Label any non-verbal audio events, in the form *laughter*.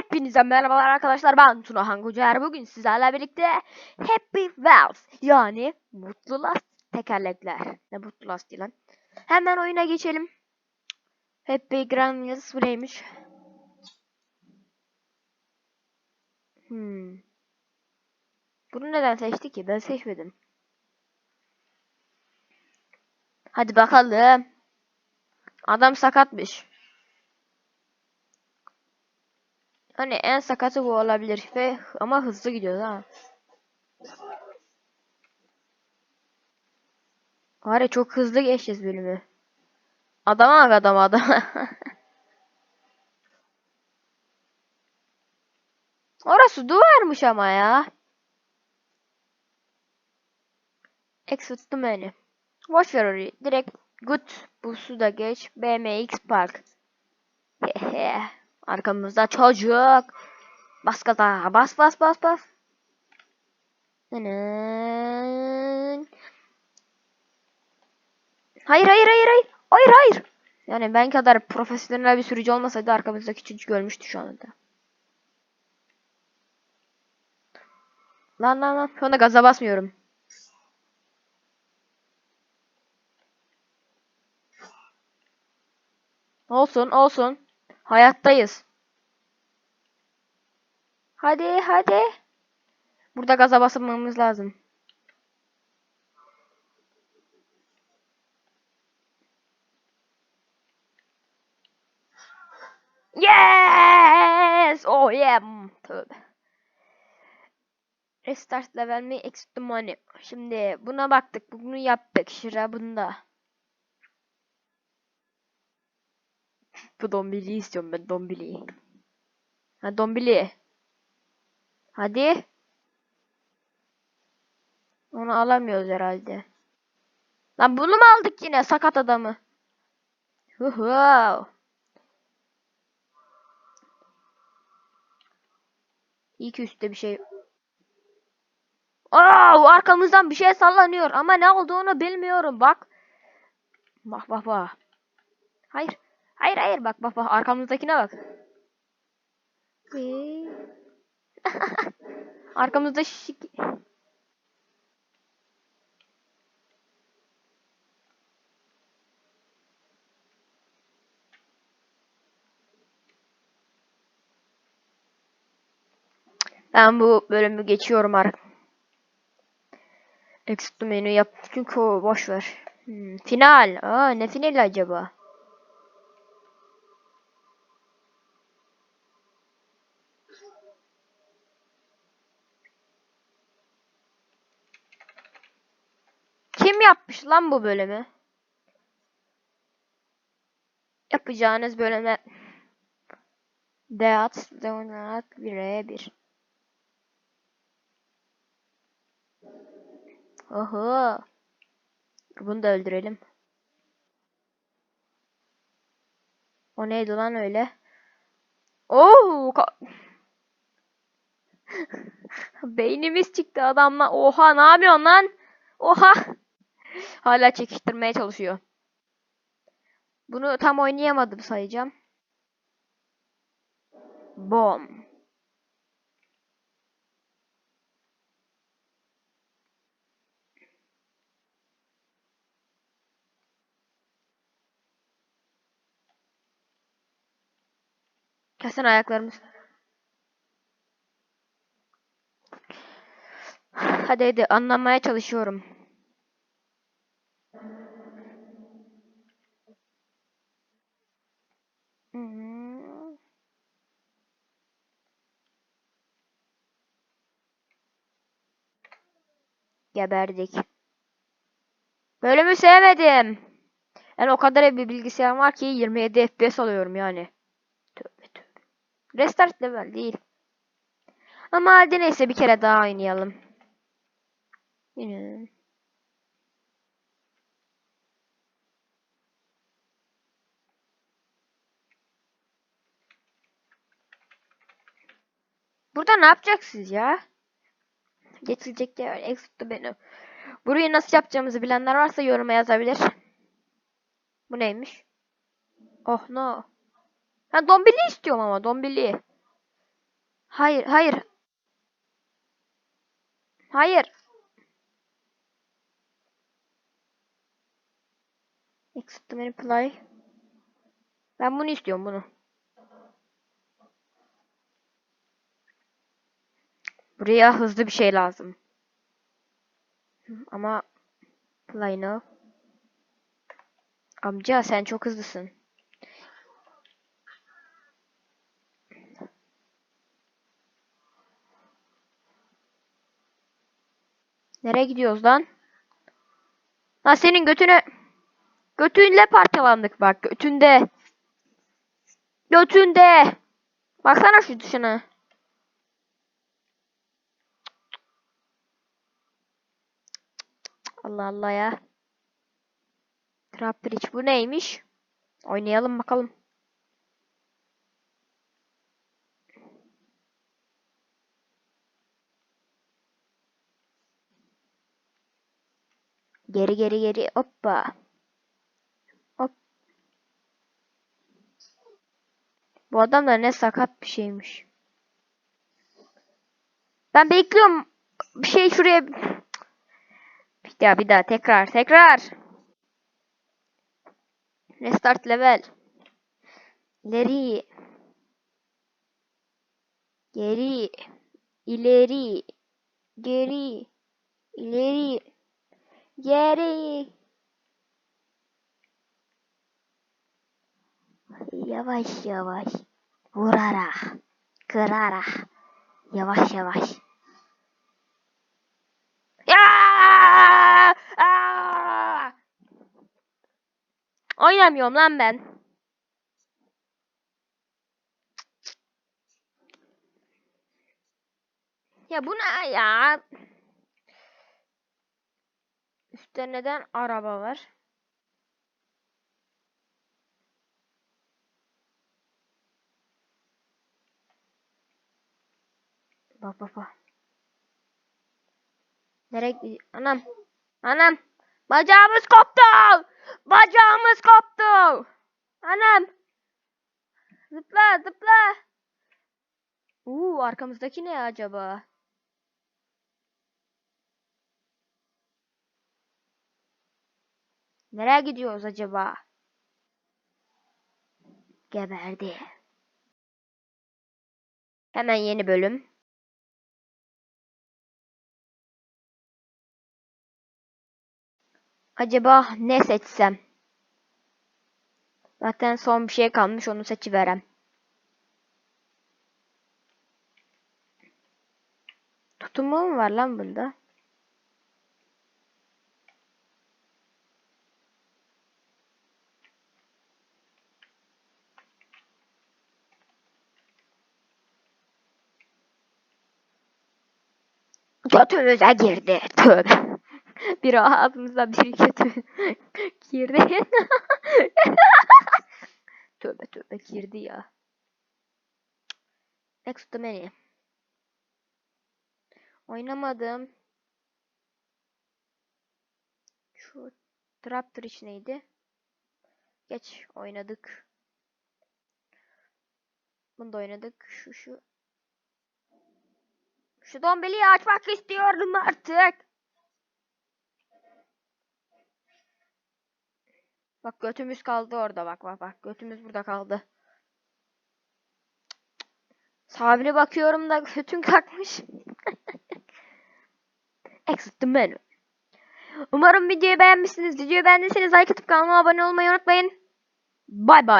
Hepinize merhabalar arkadaşlar ben Tuna Hangucer. Bugün sizlerle birlikte Happy Wheels yani mutlu last tekerlekler. Ne mutlu last lan. Hemen oyuna geçelim. Happy Grand Wheels bu neymiş? Hmm. Bunu neden seçti ki? Ben seçmedim. Hadi bakalım. Adam sakatmış. Hani en sakatı bu olabilir ve ama hızlı gidiyor ha. Var ya çok hızlı geçeceğiz bölümü. Adama bak adam adam. *laughs* Orası duvarmış ama ya. Exit menu. Boş ver orayı. Direkt good bu suda geç. BMX Park. Hehe. Arkamızda çocuk. Bas gaza. Bas bas bas bas. Hayır hayır hayır hayır. Hayır hayır. Yani ben kadar profesyonel bir sürücü olmasaydı arkamızdaki çocuk görmüştü şu anda. Lan lan lan. Şu anda gaza basmıyorum. Olsun olsun. Hayattayız. Hadi hadi. Burada gaza basmamız lazım. Yes! Oh yeah! Tövbe. Restart level mi? Exit money. Şimdi buna baktık. Bunu yaptık. Şıra bunda. Bu dombili istiyorum ben dombili. Ha dombili. Hadi. Onu alamıyoruz herhalde. Lan bunu mu aldık yine sakat adamı? Wow. İyi ki üstte bir şey. Aa, arkamızdan bir şey sallanıyor ama ne olduğunu bilmiyorum bak. Bak bak bak. Hayır. Hayır hayır bak bak bak arkamızdakine bak. *laughs* Arkamızda şişik. Ben bu bölümü geçiyorum artık. Exit menü yap çünkü o boş ver. Hmm, final. Aa ne finali acaba? Yapmış lan bu bölümü? Yapacağınız bölüme Deat Donat 1'e 1. Oho. Bunu da öldürelim. O neydi lan öyle? Oo! *laughs* Beynimiz çıktı adamla. Oha ne yapıyorsun lan? Oha! Hala çekiştirmeye çalışıyor. Bunu tam oynayamadım sayacağım. Bom. Kesin ayaklarımız. Hadi hadi anlamaya çalışıyorum. Geberdik. Bölümü sevmedim. Yani o kadar bir bilgisayarım var ki 27 FPS alıyorum yani. Tövbe tövbe. Restart level değil. Ama hadi neyse bir kere daha oynayalım. Yine. Burada ne yapacaksınız ya? Geçilecek de eksikti benim. Burayı nasıl yapacağımızı bilenler varsa yoruma yazabilir. Bu neymiş? Oh no. Ben dombili istiyorum ama dombili. Hayır, hayır. Hayır. Exit menu play. Ben bunu istiyorum bunu. Buraya hızlı bir şey lazım. Ama now. Amca sen çok hızlısın. Nereye gidiyoruz lan? Ha senin götüne götünle parçalandık bak götünde. Götünde. Baksana şu dışına. Allah Allah ya. Trap Bridge bu neymiş? Oynayalım bakalım. Geri geri geri hoppa. Hop. Bu adam da ne sakat bir şeymiş. Ben bekliyorum. Bir şey şuraya. Daha bir daha tekrar tekrar. Restart level. İleri. Geri. İleri. Geri. İleri. Geri. Yavaş yavaş. Vurarak. Kırarak. Yavaş yavaş. Oynamıyorum lan ben. Ya bu ne ya? Üstte neden araba var? Bak bak bak. Nereye gidiyor? Anam. Anam. Bacağımız koptu. Bacağımız koptu. Anam. Zıpla zıpla. Uuu arkamızdaki ne acaba? Nereye gidiyoruz acaba? Geberdi. Hemen yeni bölüm. Acaba ne seçsem? Zaten son bir şey kalmış onu seçiverem. Tutunma mı var lan bunda? Götümüze girdi. Tövbe. *laughs* Biri ağzımıza biri kötü *laughs* girdi. *laughs* tövbe tövbe girdi ya. Next menu. Oynamadım. Şu Trap Trish neydi? Geç oynadık. Bunu da oynadık. Şu şu. Şu dombeliyi açmak istiyorum artık. Bak götümüz kaldı orada bak bak bak götümüz burada kaldı. Sabri bakıyorum da götün kalkmış. Exit the menu. Umarım videoyu beğenmişsiniz. Videoyu beğendiyseniz like atıp kanalıma abone olmayı unutmayın. Bye bye.